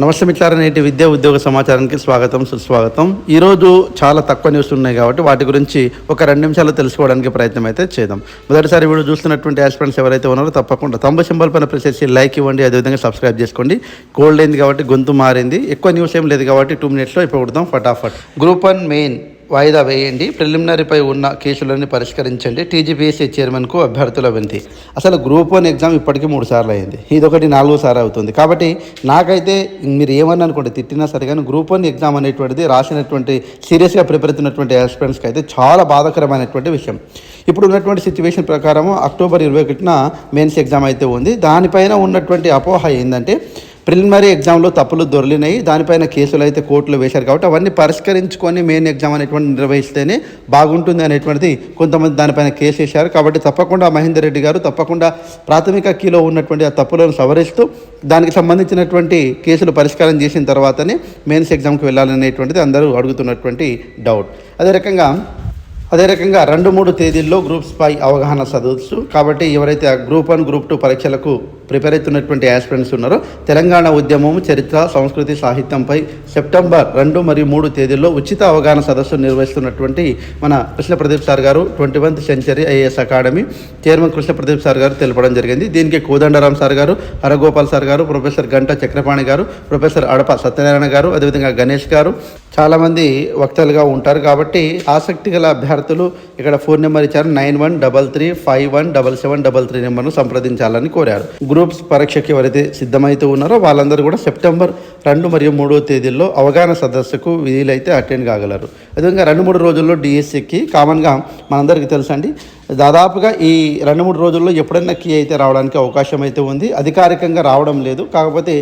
నమస్తే మిత్రులారా నేటి విద్యా ఉద్యోగ సమాచారానికి స్వాగతం సుస్వాగతం. ఈరోజు చాలా తక్కువ న్యూస్ ఉన్నాయి కాబట్టి వాటి గురించి ఒక రెండు నిమిషాలు తెలుసుకోవడానికి ప్రయత్నం అయితే చేద్దాం. మొదటిసారి వీడియో చూస్తున్నటువంటి ఆస్పిరెంట్స్ ఎవరైతే ఉన్నారో తప్పకుండా తంబు సింబల్ పైన ప్రెస్ చేసి లైక్ ఇవ్వండి అదేవిధంగా సబ్స్క్రైబ్ చేసుకోండి. కోల్డ్ అయింది కాబట్టి గొంతు మారింది. ఎక్కువ న్యూస్ ఏం లేదు కాబట్టి టూ మినిట్స్లో ఇప్పుడు కొడతాం ఫటాఫట్. గ్రూప్ వన్ మెయిన్ వాయిదా వేయండి. ప్రిలిమినరీపై ఉన్న కేసులను పరిష్కరించండి. టీజీపీఎస్సీ చైర్మన్కు అభ్యర్థుల వినతి అసలు గ్రూప్ వన్ ఎగ్జామ్ ఇప్పటికీ మూడు సార్లు అయింది. ఇదొకటి నాలుగో సార్లు అవుతుంది. కాబట్టి నాకైతే మీరు ఏమని అనుకోండి తిట్టినా సరే కానీ గ్రూప్ వన్ ఎగ్జామ్ అనేటువంటిది రాసినటువంటి సీరియస్గా ప్రిపేర్ అవుతున్నటువంటి ఆస్పిరెంట్స్కి అయితే చాలా బాధాకరమైనటువంటి విషయం. ఇప్పుడు ఉన్నటువంటి సిచ్యువేషన్ ప్రకారం అక్టోబర్ ఇరవై ఒకటిన మెయిన్స్ ఎగ్జామ్ అయితే ఉంది. దానిపైన ఉన్నటువంటి అపోహ ఏంటంటే ప్రిలిమినరీ ఎగ్జామ్లో తప్పులు దొరికినాయి. దానిపైన కేసులు అయితే కోర్టులో వేశారు కాబట్టి అవన్నీ పరిష్కరించుకొని మెయిన్ ఎగ్జామ్ అనేటువంటి నిర్వహిస్తేనే బాగుంటుంది అనేటువంటిది కొంతమంది దానిపైన కేసు వేశారు. కాబట్టి తప్పకుండా మహేందర్ రెడ్డి గారు తప్పకుండా ప్రాథమిక కీలో ఉన్నటువంటి ఆ తప్పులను సవరిస్తూ దానికి సంబంధించినటువంటి కేసులు పరిష్కారం చేసిన తర్వాతనే మెయిన్స్ ఎగ్జామ్కి వెళ్ళాలనేటువంటిది అందరూ అడుగుతున్నటువంటి డౌట్. అదే రకంగా అదే రకంగా రెండు మూడు తేదీల్లో గ్రూప్స్పై అవగాహన చదవచ్చు కాబట్టి ఎవరైతే ఆ గ్రూప్ వన్ గ్రూప్ టూ పరీక్షలకు ప్రిపేర్ అవుతున్నటువంటి యాస్పిరెంట్స్ ఉన్నారు తెలంగాణ ఉద్యమం చరిత్ర సంస్కృతి సాహిత్యంపై సెప్టెంబర్ రెండు మరియు మూడు తేదీల్లో ఉచిత అవగాహన సదస్సు నిర్వహిస్తున్నటువంటి మన కృష్ణ ప్రదీప్ సార్ గారు twenty వన్త్ Century IAS Academy chairman Krishna Pradeep sir garu తెలపడం జరిగింది. దీనికి కోదండరాం సార్ గారు హరగోపాల్ సార్ గారు ప్రొఫెసర్ గంట చక్రపాణి గారు ప్రొఫెసర్ అడప సత్యనారాయణ గారు అదేవిధంగా గణేష్ గారు. చాలామంది వక్తలుగా ఉంటారు కాబట్టి ఆసక్తి గల అభ్యర్థులు ఇక్కడ ఫోన్ నెంబర్ ఇచ్చారు. Nine one double three five one double seven double three నెంబర్ను సంప్రదించాలని కోరారు. గ్రూప్స్ పరీక్షకి ఎవరైతే సిద్ధమైతే ఉన్నారో వాళ్ళందరూ కూడా సెప్టెంబర్ రెండు మరియు మూడో తేదీల్లో అవగాహన సదస్సుకు వీలైతే అటెండ్ కాగలరు. అదేవిధంగా రెండు మూడు రోజుల్లో డిఎస్సికి కామన్గా మనందరికీ తెలుసండి. దాదాపుగా ఈ రెండు మూడు రోజుల్లో ఎప్పుడైనా కీ అయితే రావడానికి అవకాశం అయితే ఉంది. అధికారికంగా రావడం లేదు. కాకపోతే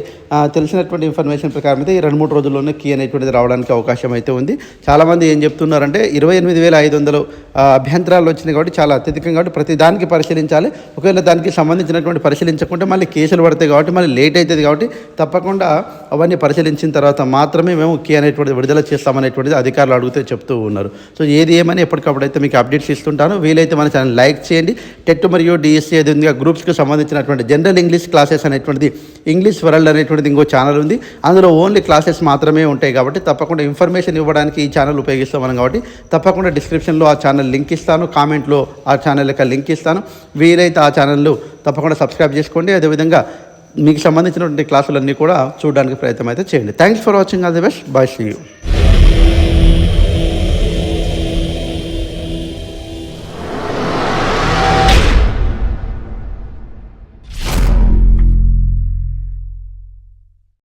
తెలిసినటువంటి ఇన్ఫర్మేషన్ ప్రకారం అయితే ఈ రెండు మూడు రోజుల్లోనే కీ అనేటువంటిది రావడానికి అవకాశం అయితే ఉంది. చాలామంది ఏం చెప్తున్నారంటే ఇరవై ఎనిమిది వేల ఐదు వందలు అభ్యంతరాలు వచ్చినాయి కాబట్టి చాలా అత్యధికం కాబట్టి ప్రతి దానికి పరిశీలించాలి. ఒకవేళ దానికి సంబంధించినటువంటి పరిశీలించకుండా ఎందుకంటే మళ్ళీ కేసులు పడతాయి కాబట్టి మళ్ళీ లేట్ అవుతుంది కాబట్టి తప్పకుండా అవన్నీ పరిశీలించిన తర్వాత మాత్రమే మేము కీ అనేటువంటిది విడుదల చేస్తామనేటువంటిది అధికారులు అడిగితే చెప్తూ ఉన్నారు. సో ఏది ఏమని ఎప్పటికప్పుడు అయితే మీకు అప్డేట్స్ ఇస్తుంటాను. వీలైతే మన ఛానల్ లైక్ చేయండి. టెట్ మరియు డిఎస్సీ ఉంది గ్రూప్స్కి సంబంధించినటువంటి జనరల్ ఇంగ్లీష్ క్లాసెస్ అనేటువంటిది ఇంగ్లీష్ వరల్డ్ అనేటువంటిది ఇంకో ఛానల్ ఉంది. అందులో ఓన్లీ క్లాసెస్ మాత్రమే ఉంటాయి కాబట్టి తప్పకుండా ఇన్ఫర్మేషన్ ఇవ్వడానికి ఈ ఛానల్ ఉపయోగిస్తాం మనం కాబట్టి తప్పకుండా డిస్క్రిప్షన్లో ఆ ఛానల్ లింక్ ఇస్తాను. కామెంట్లో ఆ ఛానల్ యొక్క లింక్ ఇస్తాను. వీలైతే ఆ ఛానల్ తప్పకుండా సబ్స్క్రైబ్ చేసుకోండి. అదేవిధంగా మీకు సంబంధించినటువంటి క్లాసులన్నీ కూడా చూడడానికి ప్రయత్నం అయితే చేయండి. Thanks for watching all the best bye see you